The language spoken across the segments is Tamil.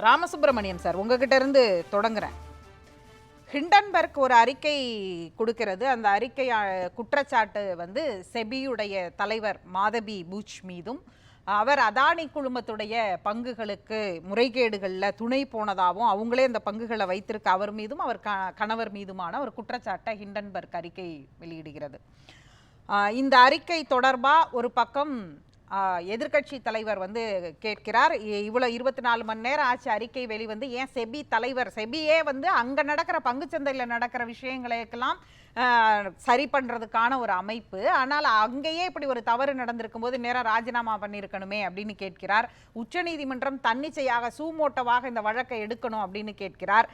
ராமசுப்பிரமணியம் சார் உங்ககிட்ட இருந்து தொடங்குறேன். ஹிண்டன்பர்க் ஒரு அறிக்கை கொடுக்கிறது. அந்த அறிக்கை குற்றச்சாட்டு வந்து செபியுடைய தலைவர் மாதவி பூச் மீதும் அவர் அதானி குழுமத்துடைய பங்குகளுக்கு முறைகேடுகளில் துணை போனதாகவும் அவங்களே அந்த பங்குகளை வைத்திருக்க அவர் மீதும் அவர் க கணவர் மீதுமான ஒரு குற்றச்சாட்டை ஹிண்டன்பர்க் அறிக்கை வெளியிடுகிறது. இந்த அறிக்கை தொடர்பாக ஒரு பக்கம் எதிர்கட்சி தலைவர் வந்து கேட்கிறார். இ- இருபத்தி நாலு மணி நேரம் ஆச்சு அறிக்கை வெளிவந்து. ஏன் செபி தலைவர்? செபியே வந்து அங்கே நடக்கிற பங்குச்சந்தையில் நடக்கிற விஷயங்களுக்கெல்லாம் சரி பண்ணுறதுக்கான ஒரு அமைப்பு. ஆனால் அங்கேயே இப்படி ஒரு தவறு நடந்திருக்கும் போது நேராக ராஜினாமா பண்ணியிருக்கணுமே அப்படின்னு கேட்கிறார். உச்சநீதிமன்றம் தன்னிச்சையாக சூமோட்டவாக இந்த வழக்கை எடுக்கணும் அப்படின்னு கேட்கிறார்.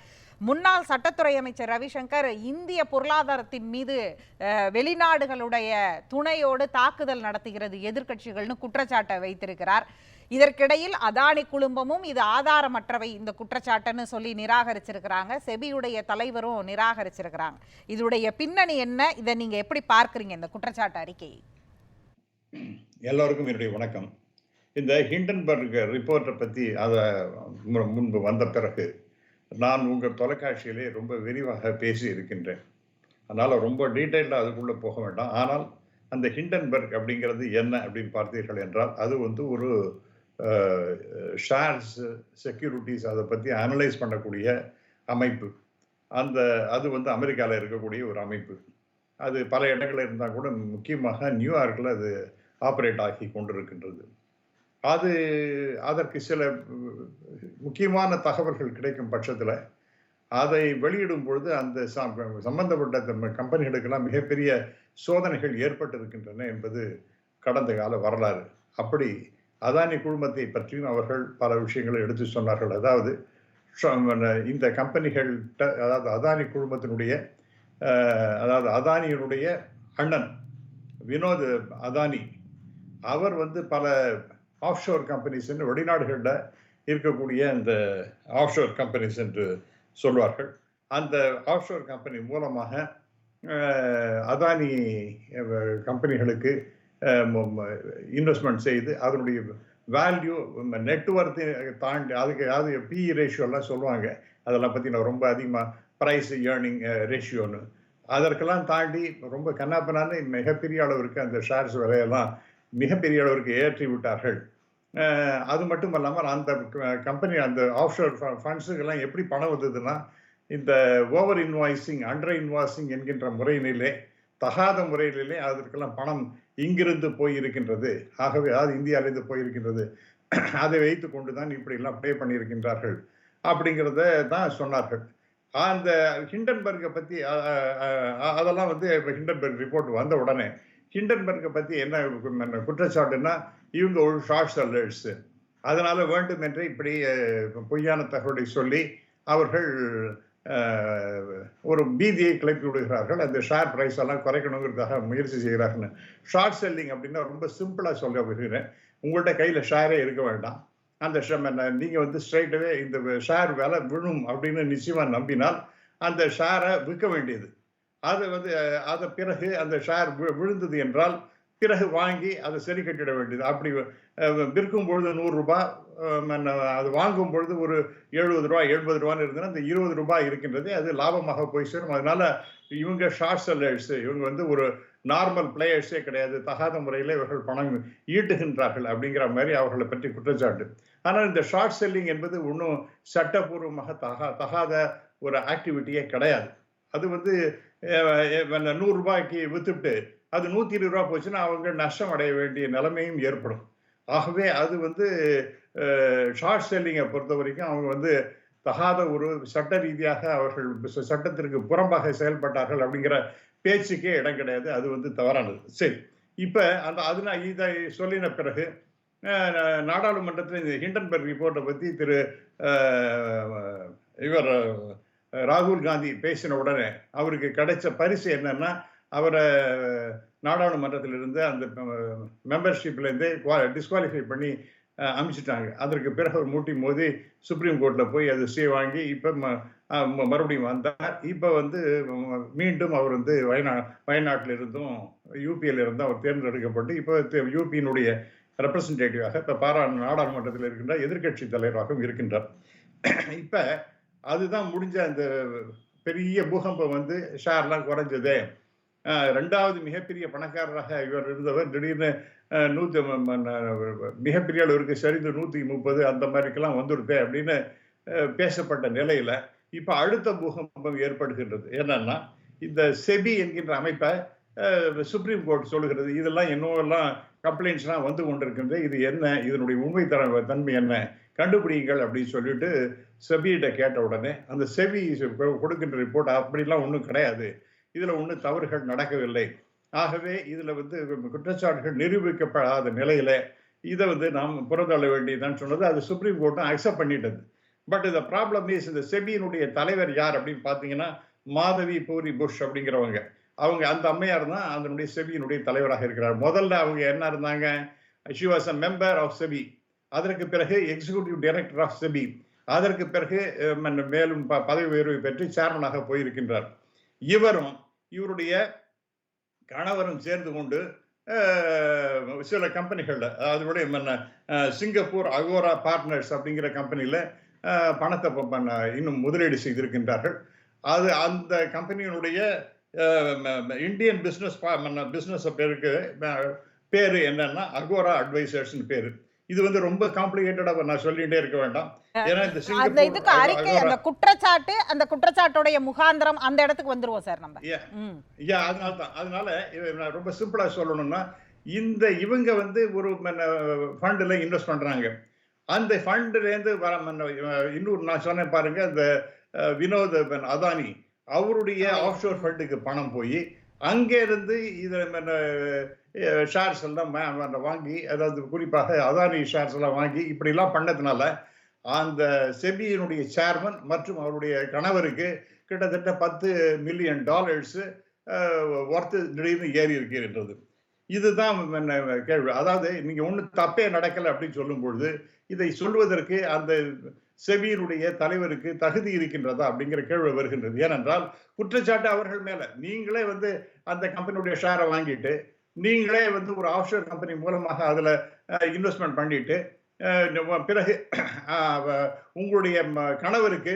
முன்னாள் சட்டத்துறை அமைச்சர் ரவிசங்கர் இந்திய பொருளாதாரத்தின் மீது வெளிநாடுகளுடைய துணையோடு தாக்குதல் நடத்துகிறது எதிர்கட்சிகள்னு குற்றச்சாட்டை வைத்திருக்கிறார். இதற்கிடையில் அதானி குழுமமும் இது ஆதாரமற்றவை இந்த குற்றச்சாட்டுன்னு சொல்லி நிராகரிச்சிருக்கிறாங்க. செபியுடைய தலைவரும் நிராகரிச்சிருக்கிறாங்க. இதனுடைய பின்னணி என்ன? இதை நீங்க எப்படி பார்க்கறீங்க இந்த குற்றச்சாட்டு அறிக்கையை? எல்லோருக்கும் என்னுடைய வணக்கம். இந்த ஹிண்டன்பர்க் ரிப்போர்ட்டை பற்றி அதை முன்பு வந்த பிறகு நான் உங்கள் தொலைக்காட்சியிலே ரொம்ப விரிவாக பேசி இருக்கின்றேன் அதனால் ரொம்ப டீட்டெயிலாக அதுக்குள்ளே போக வேண்டாம். ஆனால் அந்த ஹிண்டன்பர்க் அப்படிங்கிறது என்ன அப்படின்னு பார்த்தீர்கள் என்றால் அது வந்து ஒரு ஷேர்ஸ் செக்யூரிட்டிஸ் அதை பற்றி அனலைஸ் பண்ணக்கூடிய அமைப்பு. அந்த அது வந்து அமெரிக்காவில் இருக்கக்கூடிய ஒரு அமைப்பு. அது பல இடங்களில் இருந்தால் கூட முக்கியமாக நியூயார்க்கில் அது ஆப்ரேட் ஆகி கொண்டிருக்கின்றது. அது அதற்கு சில முக்கியமான தகவல்கள் கிடைக்கும் பட்சத்தில் அதை வெளியிடும் பொழுது அந்த சம்பந்தப்பட்ட கம்பெனிகளுக்கெல்லாம் மிகப்பெரிய சோதனைகள் ஏற்பட்டிருக்கின்றன என்பது கடந்த கால வரலாறு. அப்படி அதானி குழுமத்தை பற்றியும் அவர்கள் பல விஷயங்களை எடுத்து சொன்னார்கள். அதாவது இந்த கம்பெனிகள்கிட்ட அதாவது அதானி குழுமத்தினுடைய அதாவது அதானியினுடைய அண்ணன் வினோத் அதானி அவர் வந்து பல ஆஃப்ஷோர் கம்பெனிஸ் என்று வெளிநாடுகளில் இருக்கக்கூடிய அந்த ஆஃப்ஷோர் கம்பெனிஸ் என்று சொல்வார்கள். அந்த ஆஃப்ஷோர் கம்பெனி மூலமாக அதானி கம்பெனிகளுக்கு இன்வெஸ்ட்மெண்ட் செய்து அதனுடைய வேல்யூ நெட்ஒர்த்தை தாண்டி அதுக்கு அது பிஇ ரேஷியோலாம் சொல்லுவாங்க. அதெல்லாம் பற்றி நான் ரொம்ப அதிகமாக ப்ரைஸ் ஏர்னிங் ரேஷியோன்னு அதற்கெல்லாம் தாண்டி ரொம்ப கண்ணாப்பனான்னு மிகப்பெரிய அளவிற்கு அந்த ஷேர்ஸ் விலையெல்லாம் மிகப்பெரிய அளவிற்கு ஏற்றி விட்டார்கள். அது மட்டும் இல்லாமல் அந்த கம்பெனி அந்த ஆஃப்ஷோர் ஃபண்ட்ஸுக்கெல்லாம் எப்படி பணம் வந்ததுன்னா இந்த ஓவர் இன்வாய்ஸிங் அண்டர் இன்வாய்ஸிங் என்கின்ற முறையினிலே தகாத முறையிலே அதற்கெல்லாம் பணம் இங்கிருந்து போயிருக்கின்றது. ஆகவே அது இந்தியாவிலிருந்து போயிருக்கின்றது. அதை வைத்து கொண்டு தான் இப்படியெல்லாம் ப்ளே பண்ணியிருக்கின்றார்கள். அப்படிங்கிறத தான் சொன்னார்கள். அந்த ஹிண்டன்பர்கை பற்றி அதெல்லாம் வந்து இப்போ ஹிண்டன்பர்க் ரிப்போர்ட் வந்த உடனே ஹிண்டன்பர்கை பற்றி என்ன குற்றச்சாட்டுன்னா இவங்க ஒரு ஷார்ட் செல்லர்ஸ் வேண்டும் வேண்டுமென்றே இப்படி பொய்யான தகவலை சொல்லி அவர்கள் ஒரு பீதியை கிளப்பி விடுகிறார்கள். அந்த ஷேர் ப்ரைஸ் எல்லாம் குறைக்கணுங்கிறதுக்காக முயற்சி செய்கிறார்கள். ஷார்ட் செல்லிங் அப்படின்னா ரொம்ப சிம்பிளாக சொல்ல விரும்புகிறேன். உங்கள்கிட்ட கையில் ஷேரே இருக்க வேண்டாம். அந்த நீங்கள் வந்து ஸ்ட்ரைட்டாகவே இந்த ஷேர் விலை விழும் அப்படின்னு நிச்சயமாக நம்பினால் அந்த ஷேரை விற்க வேண்டியது. அது வந்து அதை அது பிறகு அந்த ஷேர் விழுந்தது என்றால் பிறகு வாங்கி அதை சரி கட்டிட வேண்டியது. அப்படி விற்கும் பொழுது நூறுரூபா அது வாங்கும் பொழுது ஒரு எழுபது ரூபா எண்பது ரூபான்னு இருந்ததுன்னா அந்த இருபது ரூபாய் இருக்கின்றது. அது லாபமாக போய் சேரும். அதனால இவங்க ஷார்ட் செல்லர்ஸ். இவங்க வந்து ஒரு நார்மல் பிளேயர்ஸே கிடையாது. தகாத முறையில் இவர்கள் பணம் ஈட்டுகின்றார்கள் அப்படிங்கிற மாதிரி அவர்களை பற்றி குற்றச்சாட்டு. ஆனால் இந்த ஷார்ட் செல்லிங் என்பது ஒன்றும் சட்டபூர்வமாக தகா தகாத ஒரு ஆக்டிவிட்டியே கிடையாது. அது வந்து நூறுரூபாய்க்கு விற்றுட்டு அது நூற்றி இருபது ரூபா போச்சுன்னா அவங்க நஷ்டம் அடைய வேண்டிய நிலைமையும் ஏற்படும். ஆகவே அது வந்து ஷார்ட் செல்லிங்கை பொறுத்த வரைக்கும் அவங்க வந்து தகாத ஒரு சட்ட ரீதியாக அவர்கள் சட்டத்திற்கு புறம்பாக செயல்பட்டார்கள் அப்படிங்கிற பேச்சுக்கே இடம் கிடையாது. அது வந்து தவறானது. சரி. இப்போ அந்த அது நான் இதை சொல்லின பிறகு நாடாளுமன்றத்தில் இந்த ஹிண்டன்பர்க் ரிப்போர்ட்டை பற்றி திரு இவர் ராகுல் காந்தி பேசின உடனே அவருக்கு கிடைச்ச பரிசு என்னன்னா அவரை நாடாளுமன்றத்திலிருந்து அந்த மெம்பர்ஷிப்லேருந்து டிஸ்குவாலிஃபை பண்ணி அமைச்சிட்டாங்க. அதற்கு பிறகு அவர் மூட்டி மோதி சுப்ரீம் கோர்ட்டில் போய் அது சீ வாங்கி இப்போ மறுபடியும் வந்தார். இப்போ வந்து மீண்டும் அவர் வந்து வயநா வயநாட்டில் இருந்தும் யூபியில் இருந்தும் அவர் தேர்ந்தெடுக்கப்பட்டு இப்போ யூபியினுடைய ரெப்ரசன்டேட்டிவாக இப்போ பாரா நாடாளுமன்றத்தில் இருக்கின்ற எதிர்க்கட்சி தலைவராகவும் இருக்கின்றார். இப்போ அதுதான் முடிஞ்ச அந்த பெரிய பூகம்பம் வந்து ஷேர்லாம் குறைஞ்சது. ரெண்டாவது மிகப்பெரிய பணக்காரராக இவர் இருந்தவர் திடீர்னு நூற்றி ம- ந- மிகப்பெரிய அளவிற்கு சரிந்து நூற்றி முப்பது அந்த மாதிரிக்கெல்லாம் வந்துருது அப்படின்னு பேசப்பட்ட நிலையில் இப்போ அடுத்த பூகம்பம் ஏற்படுகின்றது. என்னன்னா இந்த செபி என்கின்ற அமைப்பை சுப்ரீம் கோர்ட் சொல்லுகிறது. இதெல்லாம் என்னவெல்லாம் கம்ப்ளைண்ட்ஸ்லாம் வந்து கொண்டிருக்கின்றது இது என்ன? இதனுடைய உண்மை தர தன்மை என்ன? கண்டுபிடிங்கள் அப்படின்னு சொல்லிட்டு செபியிட்ட கேட்ட உடனே அந்த செவி கொடுக்கின்ற ரிப்போர்ட் அப்படிலாம் ஒன்றும் கிடையாது. இதில் ஒன்றும் தவறுகள் நடக்கவில்லை. ஆகவே இதில் வந்து குற்றச்சாட்டுகள் நிரூபிக்கப்படாத நிலையில இதை வந்து நாம் புறந்தள்ள வேண்டியதுதான் சொன்னது. அது சுப்ரீம் கோர்ட்டும் அக்செப்ட் பண்ணிட்டது. பட் இந்த ப்ராப்ளம் இஸ் இந்த செபியினுடைய தலைவர் யார் அப்படின்னு பார்த்தீங்கன்னா மாதவி பூரி புஷ் அப்படிங்கிறவங்க. அவங்க அந்த அம்மையார் தான் அதனுடைய செபியினுடைய தலைவராக இருக்கிறார். முதல்ல அவங்க என்ன இருந்தாங்க? She was a member of SEBI அதற்கு பிறகு எக்ஸிகியூட்டிவ் டைரக்டர் ஆஃப் செபி அதற்கு பிறகு மன்ன- மேலும் ப- பதவி உயர்வு பெற்று சேர்மனாக போயிருக்கின்றார். இவரும் இவருடைய கணவரும் சேர்ந்து கொண்டு சில கம்பெனிகளில் அதனுடைய மன்ன, சிங்கப்பூர் அகோரா பார்ட்னர்ஸ் அப்படிங்கிற கம்பெனியில் பணத்தை இன்னும் முதலீடு செய்திருக்கின்றார்கள். அது அந்த கம்பெனியினுடைய இந்தியன் பிஸ்னஸ் பிஸ்னஸ் பேருக்கு பேர் என்னன்னா அகோரா அட்வைசர்ஸ்னு பேர். இது வந்து ரொம்ப காம்ப்ளிகேட்டடா நான் சொல்லிட்டே இருக்க வேண்டாம். ஏன்னா இந்த அந்த இதுக்கு அறிக்கை அந்த குற்றச்சாட்டு அந்த குற்றச்சாட்டுடைய முகாந்திரம் அந்த இடத்துக்கு வந்துருவோம் சார் நம்ம. ஐயா அதனால தான். அதனால நான் ரொம்ப சிம்பிளா சொல்லணும்னா இந்த இவங்க வந்து ஒரு ஃபண்டில் இன்வெஸ்ட் பண்றாங்க. அந்த ஃபண்ட்லேருந்து வர இன்னொரு நான் சொன்னேன் பாருங்க இந்த அஹ், வினோத் அதானி. அவருடைய ஆஃப் ஷோர் ஃபண்டுக்கு பணம் போய் அங்கே இருந்து இதை ஷேர்ஸ் எல்லாம் வாங்கி அதாவது குறிப்பாக அதானி ஷேர்ஸ் எல்லாம் வாங்கி இப்படிலாம் பண்ணதுனால அந்த செபியினுடைய சேர்மன் மற்றும் அவருடைய கணவருக்கு கிட்டத்தட்ட பத்து மில்லியன் டாலர்ஸ் ஒர்த்து திடீர்னு ஏறி இருக்கின்றது இதுதான் கேள்வி. அதாவது நீங்கள் ஒன்றும் தப்பே நடக்கலை அப்படின்னு சொல்லும் பொழுது இதை சொல்வதற்கு அந்த செபியினுடைய தலைவருக்கு தகுதி இருக்கின்றதா அப்படிங்கிற கேள்வி வருகின்றது. ஏனென்றால் குற்றச்சாட்டு அவர்கள் மேலே. நீங்களே வந்து அந்த கம்பெனியுடைய ஷேரை வாங்கிட்டு நீங்களே வந்து ஒரு ஆஃப்ஷோர் கம்பெனி மூலமாக அதில் இன்வெஸ்ட்மெண்ட் பண்ணிட்டு பிறகு உங்களுடைய ம- கணவருக்கு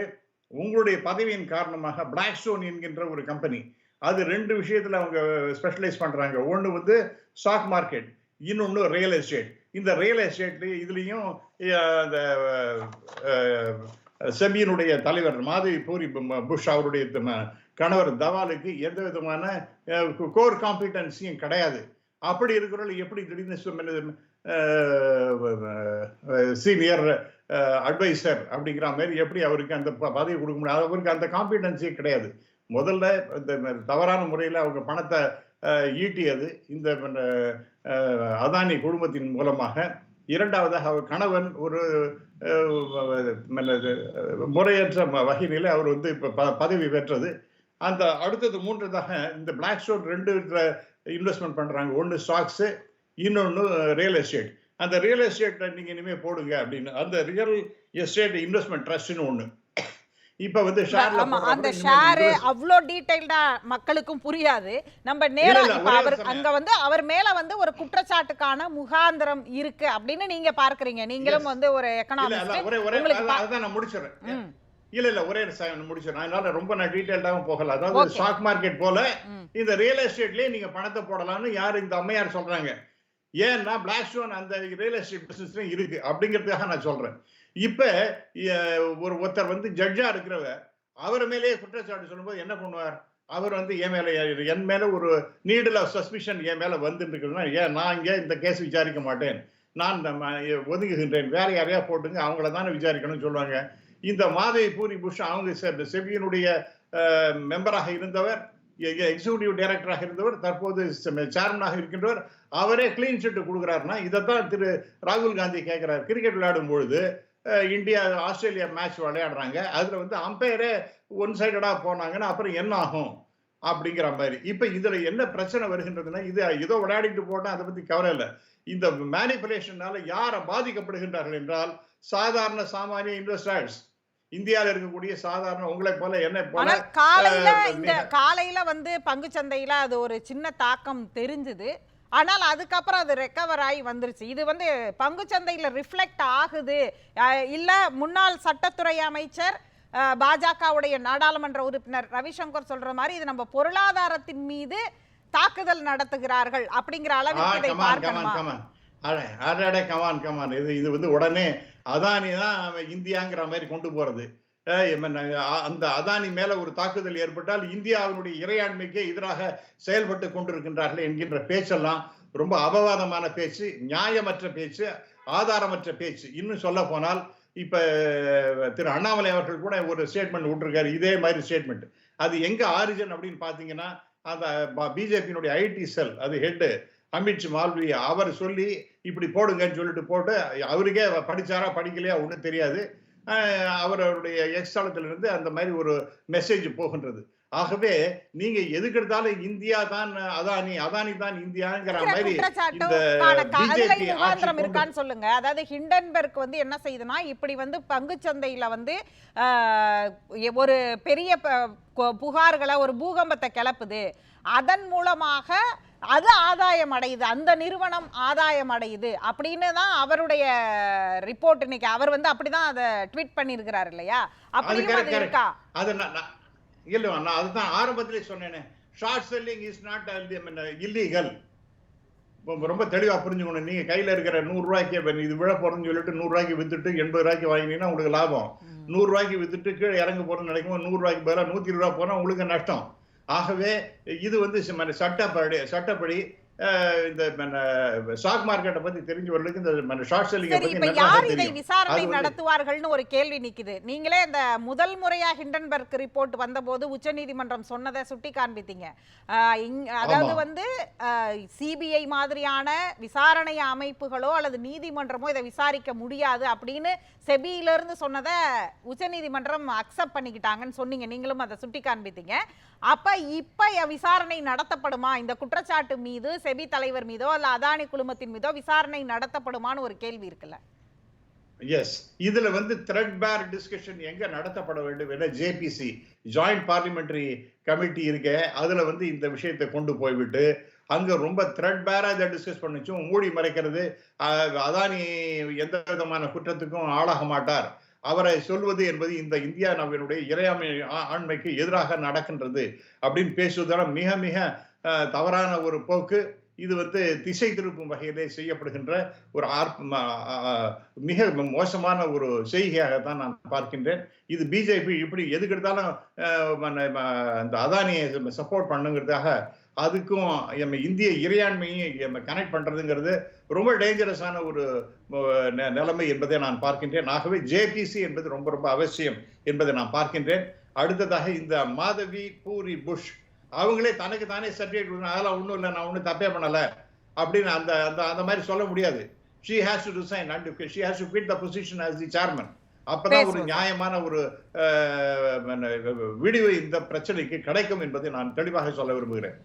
உங்களுடைய பதவியின் காரணமாக பிளாக் ஸ்டோன் என்கின்ற ஒரு கம்பெனி அது ரெண்டு விஷயத்தில் அவங்க ஸ்பெஷலைஸ் பண்ணுறாங்க ஒன்று வந்து ஸ்டாக் மார்க்கெட் இன்னொன்று ரியல் எஸ்டேட் இந்த ரியல் எஸ்டேட் இதுலேயும் அந்த அஹ், செபியினுடைய தலைவர் மாதவி பூரி புஷ் அவருடைய த- கணவர் தவாலுக்கு எந்த விதமான கோர் காம்பிடன்சியும் கிடையாது அப்படி இருக்கிறவர்கள் எப்படி திடீர்னு சீனியர் அட்வைசர் அப்படிங்கிற மாதிரி எப்படி அவருக்கு அந்த ப- பதவி கொடுக்க முடியாது அவருக்கு அந்த காம்பிடன்சியே கிடையாது முதல்ல இந்த தவறான முறையில் அவங்க பணத்தை ஈட்டியது இந்த அதானி குடும்பத்தின் மூலமாக இரண்டாவதாக அவர் கணவன் ஒரு முறையற்ற வகையில அவர் வந்து இப்போ ப- பதவி பெற்றது அந்த அடுத்தது மூன்றதாக இந்த பிளாக் ஸ்டோன் ரெண்டு இன்வெஸ்ட்மெண்ட் பண்றாங்க. ஒன்று ஸ்டாக்ஸ் இன்னொன்று ரியல் எஸ்டேட் அந்த ரியல் எஸ்டேட் நீங்க இனிமே போடுங்க அப்படின்னு. அந்த ரியல் எஸ்டேட் இன்வெஸ்ட்மெண்ட் ட்ரஸ்ட்னு ஒண்ணு. இப்ப வந்து அந்த ஷேரு அவ்வளோ டீடைல்டா மக்களுக்கும் புரியாது. நம்ம நேரா இல்ல, இப்ப ஒரே அவர். அங்க வந்து அவர் மேல வந்து ஒரு குற்றச்சாட்டுக்கான முகாந்திரம் இருக்கு அப்படின்னு நீங்க பார்க்கறீங்க. நீங்களும். வந்து ஒரு எக்கனாமிஸ்ட் உங்களுக்கு அதான் நான் முடிச்சிடுறேன். இல்ல இல்ல ஒரே முடிச்சிடுறேன் அதனால ரொம்ப நான் டீடைல்டாவும் போகல. அதாவது. ஸ்டாக் மார்க்கெட் போல. இந்த ரியல் எஸ்டேட்லயே நீங்க பணத்தை போடலாம்னு யார் இந்த அம்மையார் சொல்றாங்க. ஏன்னா பிளாக் ஸ்டோன் அந்த ரியல் எஸ்டேட் பிசினஸ்ல இருக்கு. அப்படிங்கிறதுக்காக நான் சொல்றேன். இப்ப ஒரு ஒருத்தர் வந்து ஜட்ஜா இருக்கிறவர் அவர் மேலேயே குற்றச்சாட்டு சொல்லும்போது என்ன பண்ணுவார்? அவர் வந்து என் மேல என் மேல ஒரு நீடில் ஆஃப் சஸ்பிஷன் என் மேல வந்துட்டு ஏன் நான் இங்க இந்த கேஸ் விசாரிக்க மாட்டேன். நான் ஒதுங்குகின்றேன். வேற யாரையா போட்டுங்க அவங்கள தானே விசாரிக்கணும்னு சொல்லுவாங்க. இந்த மாதவி பூரி புஷ் அவங்க செ- செபியினுடைய மெம்பராக இருந்தவர் எக்ஸிகூட்டிவ் டைரக்டராக இருந்தவர் தற்போது சேர்மனாக இருக்கின்றவர் அவரே கிளீன் ஷீட் கொடுக்குறாருன்னா இதைத்தான் திரு ராகுல் காந்தி கேட்கிறார். கிரிக்கெட் விளையாடும் பொழுது இந்தியா ஆஸ்திரேலியா மேட்ச் விளையாடுறாங்க. அதில் வந்து அம்பையரே ஒன் சைடடாக போனாங்கன்னா அப்புறம் என்ன ஆகும்? அப்படிங்கிற மாதிரி. இப்போ இதில் என்ன பிரச்சனை வருகின்றதுன்னா இது ஏதோ விளையாடிட்டு போட்டால் அதை பற்றி கவலை இல்லை. இந்த மேனிபுலேஷனால யாரை பாதிக்கப்படுகின்றார்கள் என்றால் சாதாரண சாமானிய இன்வெஸ்டர்ஸ் இந்தியாவில் இருக்கக்கூடிய சாதாரண உங்களை போல என்ன போல காலையில இந்த காலையில வந்து பங்கு சந்தையில அது ஒரு சின்ன தாக்கம் தெரிஞ்சுது. ஆனால் அதுக்கப்புறம் அது ரெக்கவர் ஆகி வந்துருச்சு. இது வந்து பங்குச்சந்தையில ரிஃப்ளெக்ட் ஆகுது. இல்ல முன்னாள் சட்டத்துறை அமைச்சர் பாஜகவுடைய நாடாளுமன்ற உறுப்பினர் ரவிசங்கர் சொல்ற மாதிரி இது நம்ம பொருளாதாரத்தின் மீது தாக்குதல் நடத்துகிறார்கள் அப்படிங்கிற அளவுக்கு இதை பார்க்கணுமா? அடடே கமான் கமான் இது இது வந்து உடனே அதானி தான் அவன் இந்தியாங்கிற மாதிரி கொண்டு போறது. அந்த அதானி மேல ஒரு தாக்குதல் ஏற்பட்டால் இந்தியாவினுடைய இறையாண்மைக்கே எதிராக செயல்பட்டு கொண்டிருக்கின்றார்கள் என்கின்ற பேச்செல்லாம் ரொம்ப அபவாதமான பேச்சு நியாயமற்ற பேச்சு ஆதாரமற்ற பேச்சு. இன்னும் சொல்ல போனால் இப்ப திரு அண்ணாமலை அவர்கள் கூட ஒரு ஸ்டேட்மெண்ட் விட்டுருக்காரு இதே மாதிரி ஸ்டேட்மெண்ட் அது எங்க ஆரிஜன் அப்படின்னு பாத்தீங்கன்னா அந்த பிஜேபியினுடைய ஐடி செல் அது ஹெட்டு அமித் மால்வி அவர் சொல்லி இப்படி போடுங்கன்னு சொல்லிட்டு போட்டு அவருக்கே படிச்சாரா படிக்கலையா ஒன்றும் தெரியாது. அவருடைய எக்ஸ் தளத்திலிருந்து அந்த மாதிரி ஒரு மெசேஜ் போகின்றது. ஆகவே நீங்க எதுக்கு எடுத்தாலும் இந்தியா தான் அதானி அதானி தான் இந்தியாங்கிற மாதிரி இந்த இருக்கான்னு சொல்லுங்க. அதாவது ஹிண்டன்பர்க் வந்து என்ன செய்யுதுன்னா இப்படி வந்து பங்குச்சந்தையில வந்து ஆஹ், எ- ஒரு பெரிய புகார்களை ஒரு பூகம்பத்தை கிளப்புது. அதன் மூலமாக அது ஆதாயம் அடையுது அந்த நிறுவனம் ஆதாயம் அடையுது அப்படின்னு தான் அவருடைய ரிப்போர்ட் இன்னைக்கு. அவர் வந்து அப்படிதான் அதை ட்வீட் பண்ணியிருக்கிறார் இல்லையா? அப்படியும் அது. இருக்கா? அது இல்ல நான் அதுதான் ஆரம்பத்திலே சொன்னேனே. Short selling is not illegal ரொம்ப தெளிவா புரிஞ்சுக்கணும். நீங்க கையில இருக்கிற நூறு ரூபாய்க்கு இப்ப இது விழ போறதுன்னு சொல்லிட்டு நூறு ரூபாய்க்கு வித்துட்டு எண்பது ரூபாய்க்கு வாங்கினீங்கன்னா உங்களுக்கு லாபம். நூறு ரூபாய்க்கு வித்துட்டு கீழே இறங்க போறோம்னு நினைக்கும் நூறு ரூபாய்க்கு பதிலாக நூத்தி இருபது ரூபாய் போனா உங்களுக்கு நஷ்டம். ஆகவே இது வந்து சட்டப்படி சட்டப்படி இந்த ஸ்டாக் மார்க்கெட்டை பத்தி தெரிஞ்சவர்களுக்கு இந்த ஷார்ட் சரி பத்தி இப்ப யார் இதை விசாரணை நடத்துவார்கள்னு ஒரு கேள்வி நிக்குது. நீங்களே இந்த முதல் முறையா ஹிண்டன்பர்க் ரிப்போர்ட் வந்தபோது உச்சநீதிமன்றம் சொன்னதை சுட்டி காண்பித்தீங்க. அதாவது. வந்து சிபிஐ மாதிரியான விசாரணை அமைப்புகளோ அல்லது நீதிமன்றமோ இதை விசாரிக்க முடியாது அப்படின்னு செபியில இருந்து சொன்னதை உச்சநீதிமன்றம் அக்செப்ட் பண்ணிக்கிட்டாங்கன்னு சொன்னீங்க. நீங்களும் அதை சுட்டி காண்பித்தீங்க. அப்ப இப்ப விசாரணை நடத்தப்படுமா? இந்த குற்றச்சாட்டு மீது செபி தலைவர் மீதோ அல்ல அதானி குழுமத்தின் மீதோ விசாரணை நடத்தப்படுமான்னு ஒரு கேள்வி இருக்குல்ல? எஸ் இதுல வந்து த்ரெட் பேர் டிஸ்கஷன் எங்க நடத்தப்பட வேண்டும் என ஜேபிசி ஜாயிண்ட் பார்லிமெண்டரி கமிட்டி இருக்க அதுல வந்து இந்த விஷயத்தை கொண்டு போய்விட்டு அங்க ரொம்ப த்ரெட் பேரா இதை டிஸ்கஸ் பண்ணுச்சும் மூடி மறைக்கிறது அதானி எந்த விதமான குற்றத்துக்கும் ஆளாக மாட்டார். அவரை சொல்வது என்பது இந்த இந்தியா நம்மளுடைய இறையாண்மை ஆண்மைக்கு எதிராக நடக்கின்றது அப்படின்னு பேசுவதெல்லாம் மிக மிக தவறான ஒரு போக்கு. இது வந்து திசை திருப்பும் வகையிலே செய்யப்படுகின்ற ஒரு ஆர்ப்ப மிக மோசமான ஒரு செய்கையாக தான் நான் பார்க்கின்றேன். இது பிஜேபி இப்படி எதுக்கெடுத்தாலும் அந்த இந்த அதானியை சப்போர்ட் பண்ணுங்கிறதுக்காக அதுக்கும் நம்ம இந்திய இறையாண்மையும் கனெக்ட் பண்றதுங்கிறது ரொம்ப டேஞ்சரஸான ஒரு நிலைமை என்பதை நான் பார்க்கின்றேன். ஆகவே ஜேபிசி என்பது ரொம்ப ரொம்ப அவசியம் என்பதை நான் பார்க்கின்றேன். அடுத்ததாக இந்த மாதவி பூரி புஷ் அவங்களே தனக்கு தானே சர்டிஃபிகேட் அதெல்லாம் ஒன்றும் இல்லை நான் ஒன்றும் தப்பே பண்ணல அப்படின்னு அந்த அந்த அந்த மாதிரி சொல்ல முடியாது. She has to resign and she has to quit the position as the chairman அப்பதான் ஒரு. நியாயமான ஒரு விடிவு இந்த பிரச்சனைக்கு கிடைக்கும் என்பதை நான் தெளிவாக சொல்ல விரும்புகிறேன்.